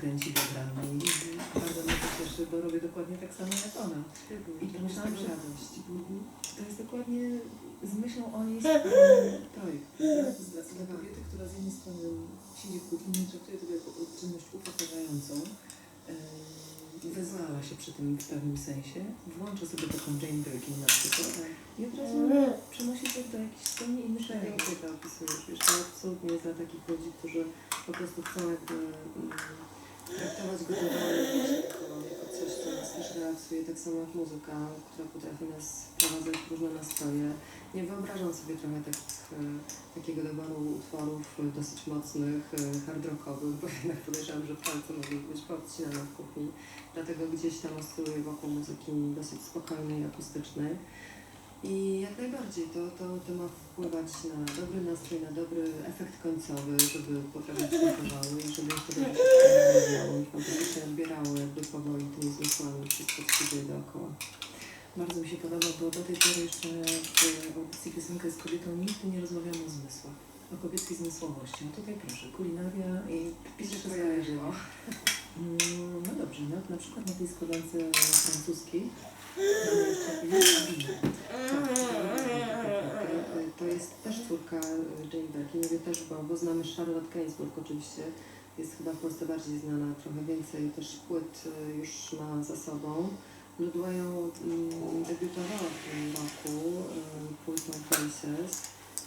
kręci do i bardzo mnie to cieszy, bo robię dokładnie tak samo jak ona. I pomyślałam, że radość. to jest dokładnie z myślą o niej projekt. Dla, kobiety, która z jednej strony siedzi w kuchni, traktuje to jako czynność upokarzającą, Yy, Wyzwala się przy tym w pewnym sensie, włącza sobie taką Jane Birkin na przykład i od razu przenosi się do jakichś zupełnie innych rejonów. to opisujesz. Wiesz, to absolutnie dla takich ludzi, którzy po prostu chcą jakby mm, traktować gotowanie właśnie jako, coś, co nas też relaksuje, tak samo jak muzyka, która potrafi nas wprowadzać w różne nastroje. Nie wyobrażam sobie trochę takich, e, takiego doboru utworów dosyć mocnych, e, hard rockowych, bo jednak podejrzewam, że palce mogą być podcinane w kuchni. Dlatego gdzieś tam oscyluję wokół muzyki dosyć spokojnej, akustycznej. I jak najbardziej to, to, to ma wpływać na dobry nastrój, na dobry efekt końcowy, żeby potrawy smakowały i żeby jeszcze dobrze się rozwijało i fantastycznie odbierało jakby powoli tymi zmysłami wszystko, co się dzieje dookoła. Bardzo mi się podoba, bo do tej pory jeszcze w audycji piosenka z kobietą nigdy nie rozmawiamy o zmysłach. O kobiecej zmysłowości. A tutaj proszę, kulinaria i Pisze wszystko skojarzyło. Mm, No dobrze, no, na przykład na tej składance francuskiej mamy jeszcze wino. To jest też twórka Jane Birkin, mówię też, bo, bo znamy Charlotte Gainsbourg oczywiście, jest chyba w Polsce bardziej znana, trochę więcej też płyt y, już ma za sobą. Ludwają mm, debiutowała w tym roku y, płytą Places.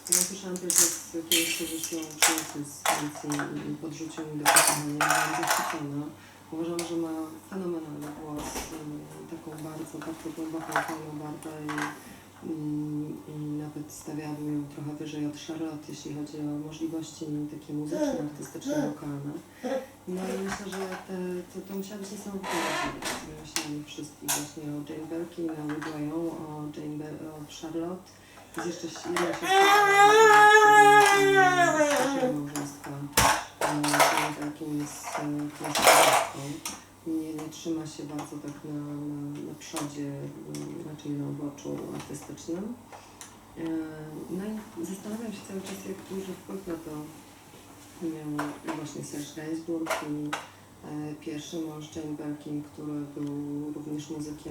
Ja słyszałam też, jak kiedyś towarzyszył przyjaciół z Francji i podrzucił mi do posłuchania, byłam zachwycona. Uważam, że ma fenomenalny głos, y, taką bardzo, bardzo głęboką fajną barwę i, i, nawet stawiałabym ją trochę wyżej od Charlotte, jeśli chodzi o możliwości takie muzyczne, artystyczne, wokalne. No i myślę, że te, to, to musiała być niesamowita możliwość. Myślałam wszystkich właśnie o Jane Birkin, o Woodwayu, o Jane Ber- o Charlotte. Jest jeszcze jedna siostra małżeństwa Jane Birkin z e, piaskową. Nie, nie trzyma się bardzo tak na, na, na przodzie, m, raczej na uboczu artystycznym. E, No i zastanawiam się cały czas, jak duży wpływ na to miał właśnie Serge Gainsbourg i pierwszy mąż Jane Birkin, który był również muzykiem.